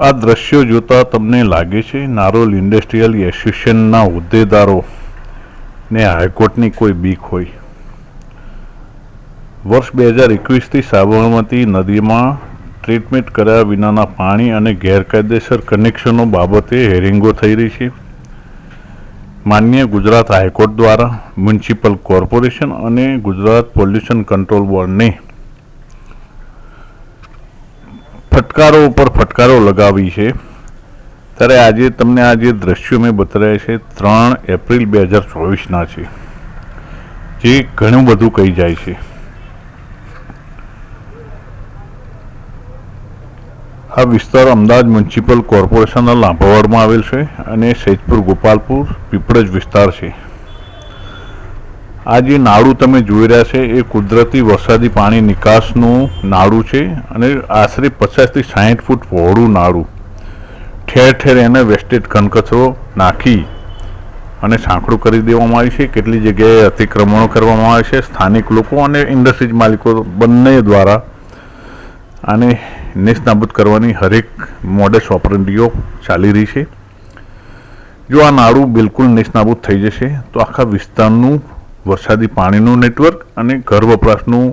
આ દ્રશ્યો જોતા તમને લાગે છે નારોલ ઇન્ડસ્ટ્રીયલ એસોસિએશનના હોદ્દેદારો ને હાઈકોર્ટની કોઈ બીક હોય. વર્ષ બે હજાર એકવીસથી સાબરમતી નદીમાં ટ્રીટમેન્ટ કર્યા વિનાના પાણી અને ગેરકાયદેસર કનેક્શનો બાબતે હેરિંગો થઈ રહી છે. માન્ય ગુજરાત હાઈકોર્ટ દ્વારા મ્યુનિસિપલ કોર્પોરેશન અને ગુજરાત પોલ્યુશન કંટ્રોલ બોર્ડને ફટકારો ઉપર ફટકારો લગાવી છે. ત્યારે આજે તમને આ જે દ્રશ્યો મેં બતાવ્યા છે, ત્રણ એપ્રિલ બે હજાર ચોવીસના છે, જે ઘણું બધું કહી જાય છે. આ વિસ્તાર અમદાવાદ મ્યુનિસિપલ કોર્પોરેશનના લાંભાવાડમાં આવેલ છે અને સૈદપુર ગોપાલપુર પીપળજ વિસ્તાર છે. આ જે નાળું તમે જોઈ રહ્યા છે, એ કુદરતી વરસાદી પાણી નિકાસનું નાળું છે અને આશરે પચાસથી સાહીઠ ફૂટ પહોળું નાળું. ઠેર ઠેર એને વેસ્ટેજ ઘનકચરો નાખી અને સાંકડું કરી દેવામાં આવી છે. કેટલી જગ્યાએ અતિક્રમણો કરવામાં આવે છે, સ્થાનિક લોકો અને ઇન્ડસ્ટ્રીઝ માલિકો બંને દ્વારા આને નેસ્તનાબૂદ કરવાની હરેક મોડેસ ઓપરેટીઓ ચાલી રહી છે. જો આ નાળું બિલકુલ નેસ્તનાબૂદ થઈ જશે, તો આખા વિસ્તારનું વરસાદી પાણીનું નેટવર્ક અને ઘર વપરાશનું,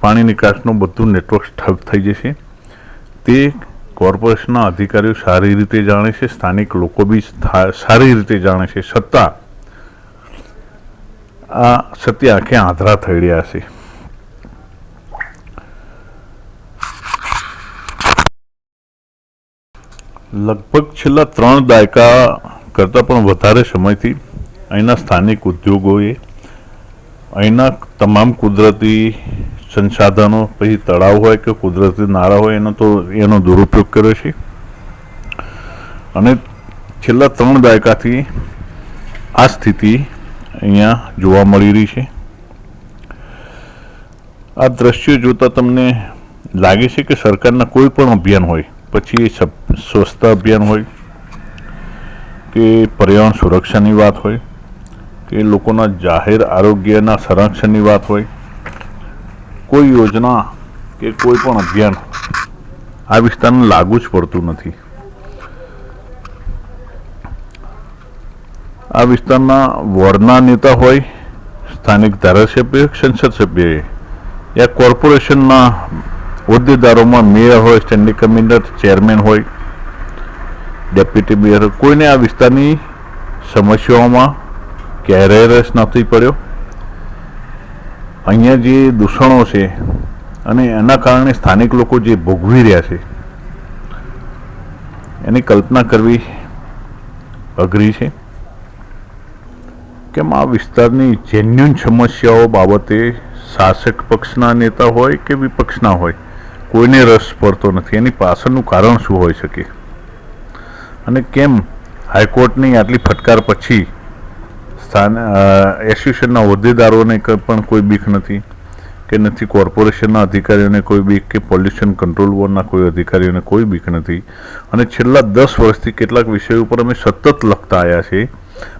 પાણી નિકાસનું બધું નેટવર્ક ઠપ થઈ જશે. તે કોર્પોરેશનના અધિકારીઓ સારી રીતે જાણે છે, સ્થાનિક લોકો બી સારી રીતે જાણે છે સત્તા આ સત્ય આંખે આંધળા થઈ રહ્યા છે. લગભગ છેલ્લા ત્રણ દાયકા કરતાં પણ વધારે સમયથી અહીંના સ્થાનિક ઉદ્યોગોએ અહીંના તમામ કુદરતી સંસાધનો, પછી તળાવ હોય કે કુદરતી નાળા હોય, એનો તો એનો દુરુપયોગ કર્યો છે. અને છેલ્લા ત્રણ દાયકાથી આ સ્થિતિ અહીંયા જોવા મળી રહી છે. આ દ્રશ્યો જોતા તમને લાગે છે કે સરકારના કોઈ પણ અભિયાન હોય, પછી એ સ્વસ્થ અભિયાન હોય, કે પર્યાવરણ સુરક્ષાની વાત હોય કે લોકોના જાહેર આરોગ્યના સંરક્ષણની વાત હોય, કોઈ યોજના કે કોઈ પણ અભિયાન આ વિસ્તારને લાગુ જ પડતું નથી. આ વિસ્તારના વોર્ડના નેતા હોય, સ્થાનિક ધારાસભ્ય, સંસદ સભ્ય, યા કોર્પોરેશનના હોદ્દેદારોમાં મેયર હોય, સ્ટેન્ડિંગ કમિશનર, ચેરમેન હોય, ડેપ્યુટી મેયર, કોઈને આ વિસ્તારની સમસ્યાઓમાં ક્યારેય રસ નથી પડ્યો? અહીંયા જે દૂષણો છે અને એના કારણે સ્થાનિક લોકો જે ભોગવી રહ્યા છે, એની કલ્પના કરવી અઘરી છે કેમ આ વિસ્તારની જેન્યુન સમસ્યાઓ બાબતે શાસક પક્ષના નેતા હોય કે વિપક્ષના હોય, કોઈને રસ પડતો નથી. એની પાછળનું કારણ શું હોઈ શકે? અને કેમ હાઈકોર્ટની આટલી ફટકાર પછી સ્થાન એસોસિએશનના હોદ્દેદારોને પણ કોઈ બીક નથી? કે નથી? કોર્પોરેશનના અધિકારીઓને કોઈ બીક? કે પોલ્યુશન કંટ્રોલ બોર્ડના કોઈ અધિકારીઓને કોઈ બીક નથી? અને છેલ્લા દસ વર્ષથી કેટલાક વિષયો ઉપર અમે સતત લખતા આવ્યા છીએ,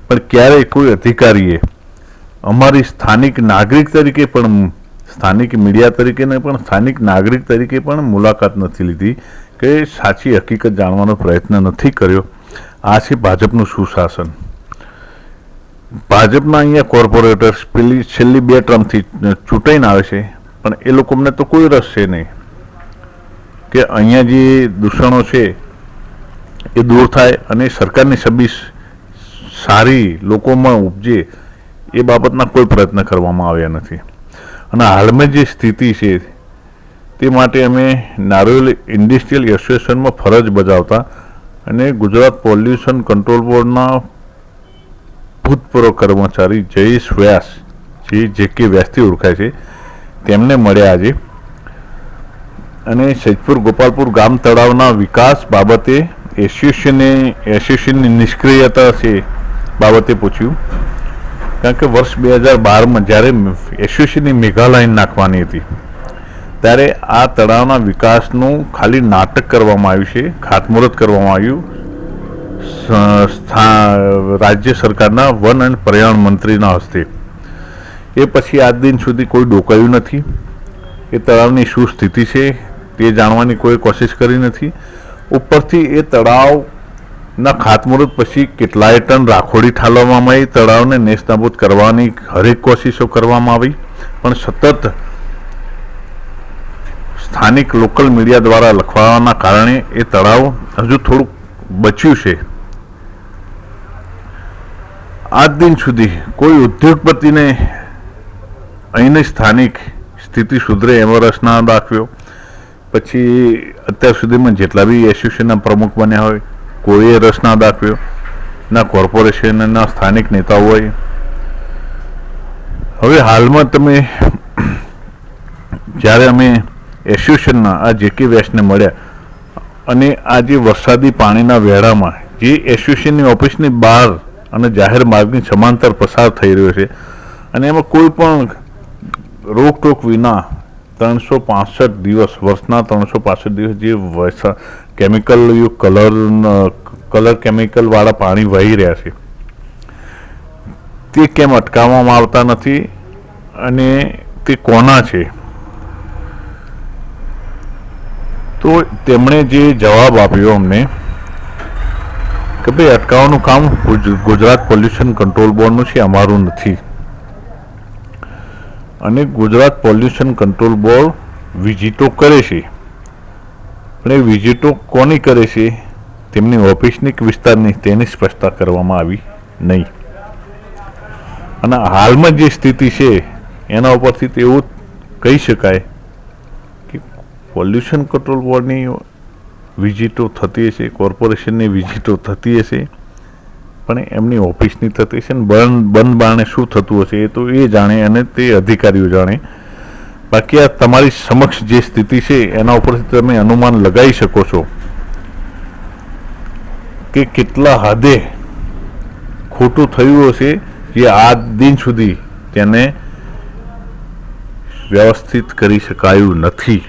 પણ ક્યારેય કોઈ અધિકારીએ અમારી સ્થાનિક નાગરિક તરીકે પણ, સ્થાનિક મીડિયા તરીકે ને પણ, સ્થાનિક નાગરિક તરીકે પણ મુલાકાત નથી લીધી કે સાચી હકીકત જાણવાનો પ્રયત્ન નથી કર્યો. આ છે ભાજપનું સુશાસન. ભાજપના અહીંયા કોર્પોરેટર્સ પેલી છેલ્લી બે ટર્મથી ચૂંટાઈને આવે છે, પણ એ લોકોને તો કોઈ રસ છે નહીં. કે અહીંયા જે દૂષણો છે, એ દૂર થાય અને સરકારની સર્વિસ સારી લોકોમાં ઉપજે, એ બાબતના કોઈ પ્રયત્ન કરવામાં આવ્યા નથી. અને હાલમાં જે સ્થિતિ છે, તે માટે અમે નારોલ ઇન્ડસ્ટ્રીયલ એસોસિએશનમાં ફરજ બજાવતા અને ગુજરાત પોલ્યુશન કંટ્રોલ બોર્ડના ભૂતપૂર્વ કર્મચારી જયેશ વ્યાસ, જે જે કે વ્યાસથી ઓળખાય છે, તેમને મળ્યા આજે. અને સૈદપુર ગોપાલપુર ગામ તળાવના વિકાસ બાબતે એસોસિએશને એસોસિએશનની નિષ્ક્રિયતા છે બાબતે પૂછ્યું. કારણ કે વર્ષ બે હજાર બારમાં જ્યારે એસોસિએશનની મેઘાલાઈન નાખવાની હતી, ત્યારે આ તળાવના વિકાસનું ખાલી નાટક કરવામાં આવ્યું છે, ખાતમુહૂર્ત કરવામાં આવ્યું. રાજ્ય સરકારના વન અને પર્યાવરણ મંત્રીના હસ્તે. એ પછી આજ દિન સુધી કોઈ ડોકાયું નથી. એ તળાવની શું સ્થિતિ છે તે જાણવાની કોઈ કોશિશ કરી નથી. ઉપરથી એ તળાવના ખાતમુહૂર્ત પછી કેટલાય ટન રાખોડી ઠાલવવામાં આવી. તળાવને નેસ્તનાબૂદ કરવાની હરેક કોશિશો કરવામાં આવી. પણ સતત સ્થાનિક લોકલ મીડિયા દ્વારા લખવાના કારણે એ તળાવ હજુ થોડુંક બચ્યું છે. આજ દિન સુધી કોઈ ઉદ્યોગપતિને અહીંની સ્થાનિક સ્થિતિ સુધરે એમાં રસ ના દાખવ્યો. પછી અત્યાર સુધીમાં જેટલા બી એસોસિએશનના પ્રમુખ બન્યા હોય કોઈએ રસ ના દાખવ્યો, ના કોર્પોરેશનના સ્થાનિક નેતાઓ હોય. હવે હાલમાં તમે જ્યારે અમે એસોસિએશનના આ જેકે વેસ્ટને મળ્યા, અને આ જે વરસાદી પાણીના વેળામાં જે એસોસિએશનની ઓફિસની બહાર અને જાહેર માર્ગની સમાંતર પસાર થઈ રહ્યો છે. અને એમાં કોઈ પણ રોકટોક વિના ત્રણસો પાસઠ દિવસ, વર્ષના ત્રણસો પાસઠ દિવસ જે વરસા કેમિકલ કલર કલર કેમિકલવાળા પાણી વહી રહ્યા છે. તે કેમ અટકાવવામાં આવતા નથી અને તે કોના છે? તો તેમણે જે જવાબ આપ્યો અમને કે ભાઈ, અટકાવવાનું કામ ગુજ- ગુજરાત પોલ્યુશન કંટ્રોલ બોર્ડનું છે, અમારું નથી. અને ગુજરાત પોલ્યુશન કંટ્રોલ બોર્ડ વિઝિટો કરે છે. પણ એ વિઝિટો કોની કરે છે? તેમની ઓફિસની વિસ્તારની? તેની સ્પષ્ટતા કરવામાં આવી નહીં. અને હાલમાં જે સ્થિતિ છે, એના ઉપરથી તેવું કહી શકાય કે પોલ્યુશન કંટ્રોલ બોર્ડની વિઝિટો થતી હશે, કોર્પોરેશનની વિઝિટો થતી હશે. પણ એમની ઓફિસની થતી હશે ને બંધ બંધ બારણે શું થતું હશે એ તો એ જાણે અને તે અધિકારીઓ જાણે. બાકી આ તમારી સમક્ષ જે સ્થિતિ છે, એના ઉપરથી તમે અનુમાન લગાવી શકો છો કે કેટલા હદે ખોટું થયું હશે જે આ દિન સુધી તેને વ્યવસ્થિત કરી શકાયું નથી.